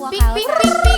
我还要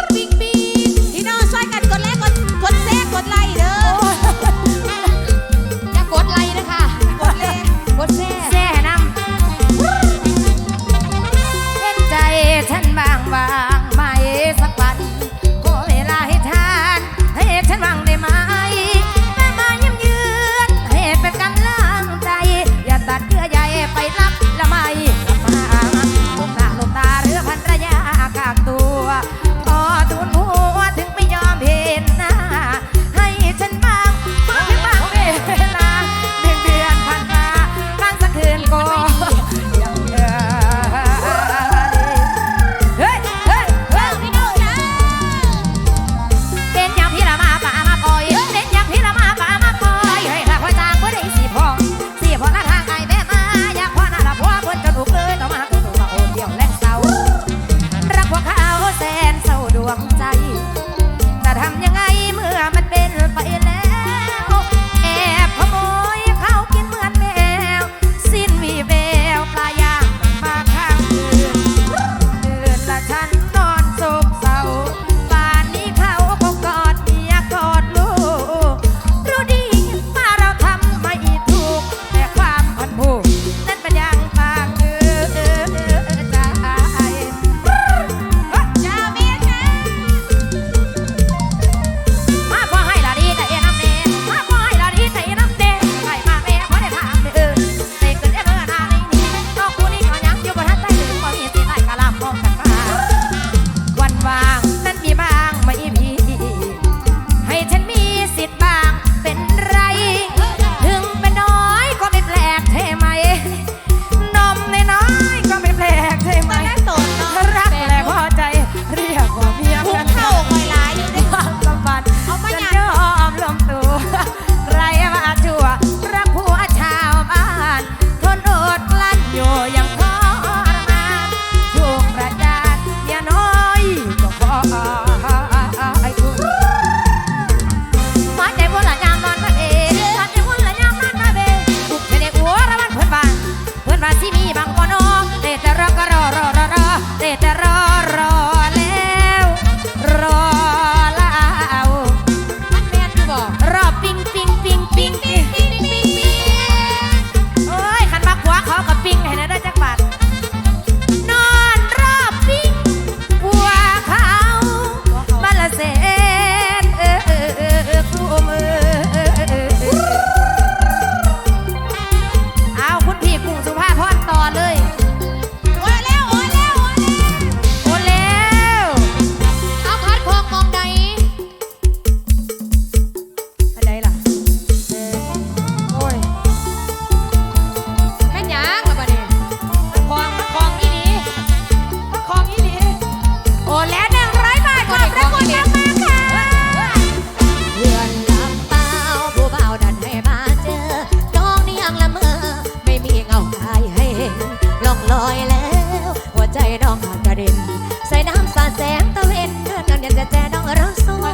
น้องกระเด็น ใส่น้ำสาแสงตะเวนเดินกันยันจะแจน้องเราสวย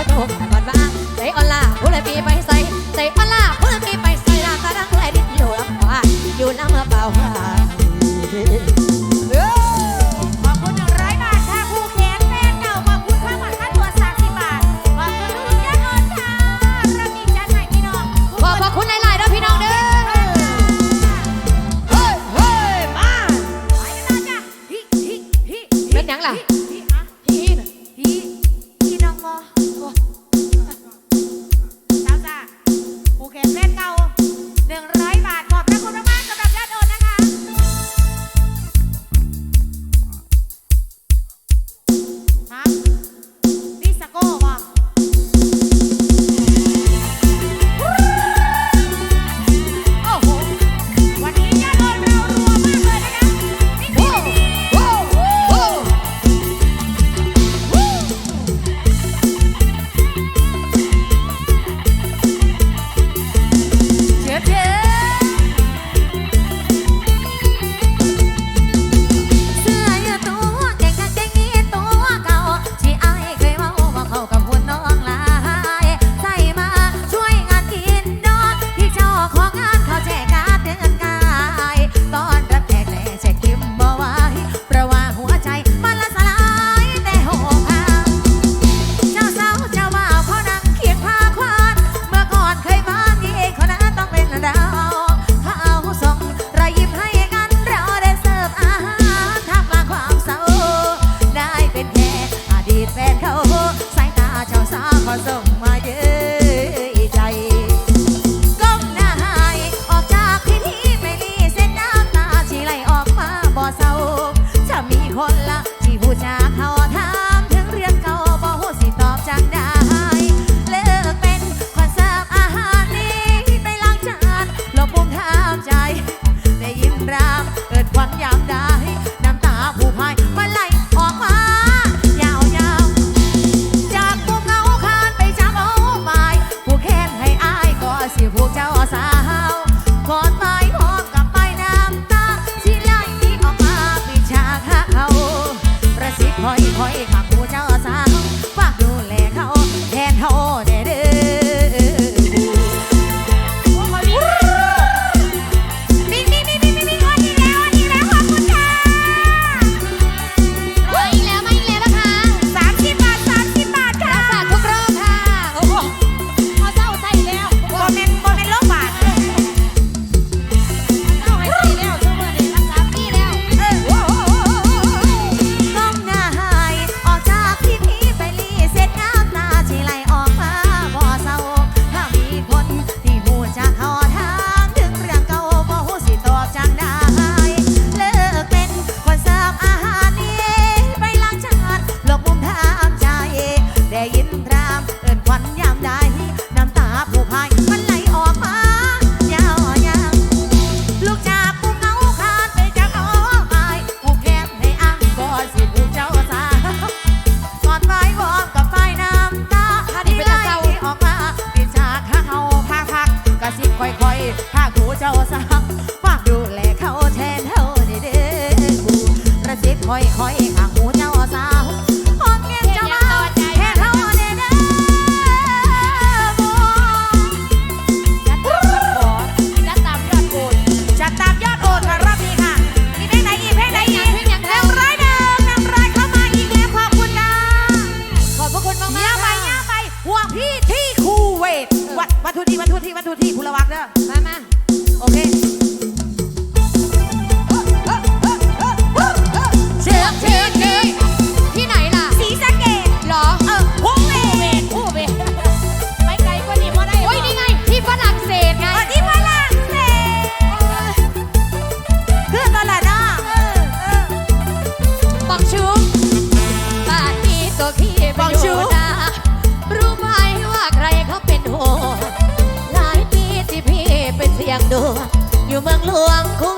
Oh, oh, oh. วัตถุที่วัตถุที่วัตถุที่คุณระวังเด้อมามาโอเคเชือกเชือกเชืที่ไหนล่ะสีสะเกดหรอ เออโอ้เวเวโอ้เวไปไกลกว่านี้พอได้โอ้ยนี่ไง ที่ฝรั่งเศสไงที่ฝรั่งเศสเพื่อนตลาดอะบองชูบาดนี้ตัวพี่บังชู เมืองหลวงคุ้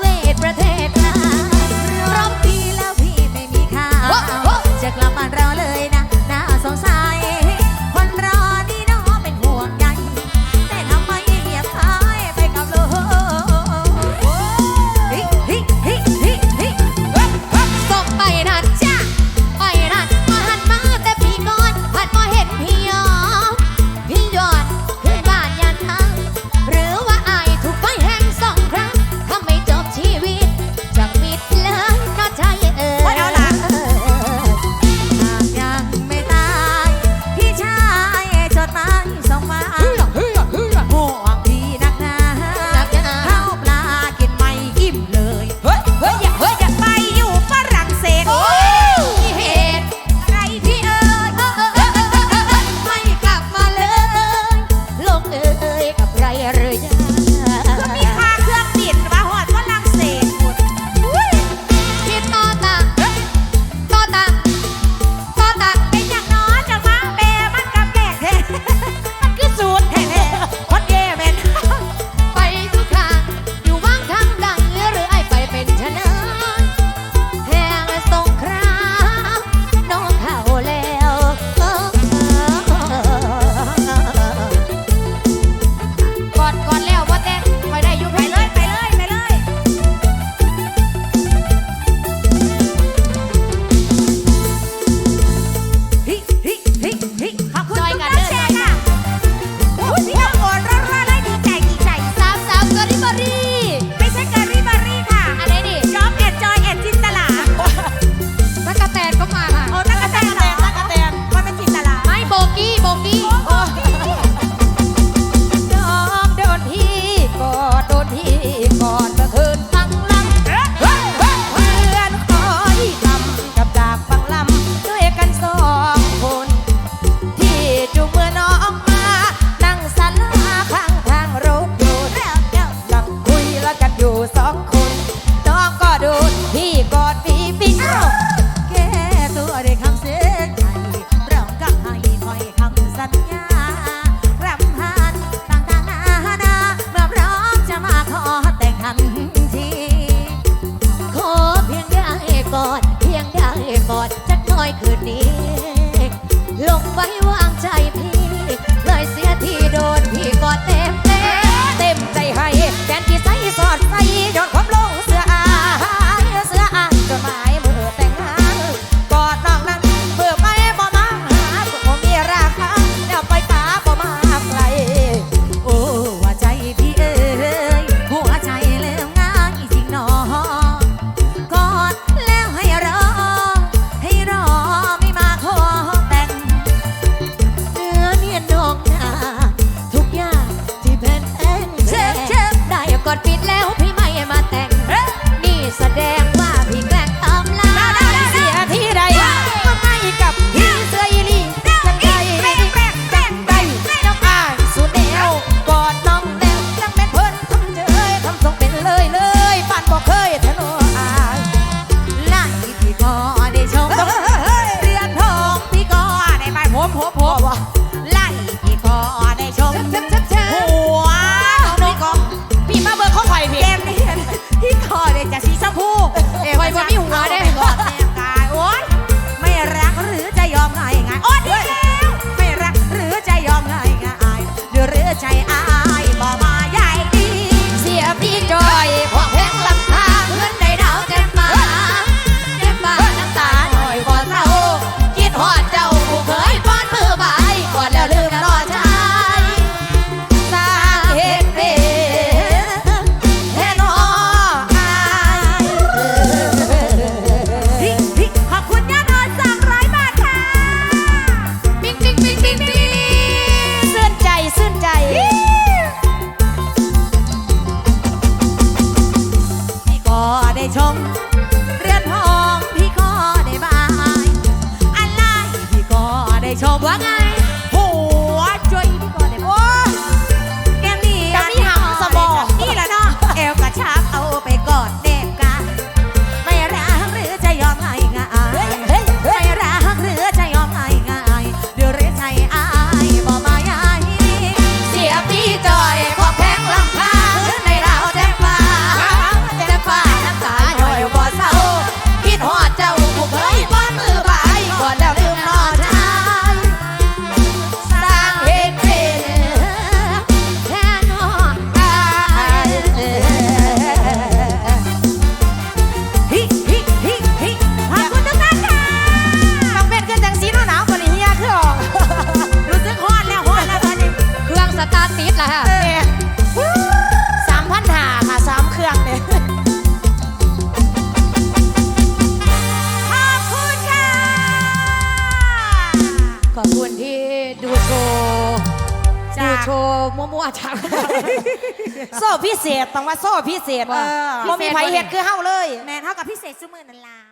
พิเศษต้องว่าโซ่พิเศษว่าบ่มีไผเฮ็ดคือเฮาเลย แมนเท่ากับพิเศษซุมือนั่นล่ะ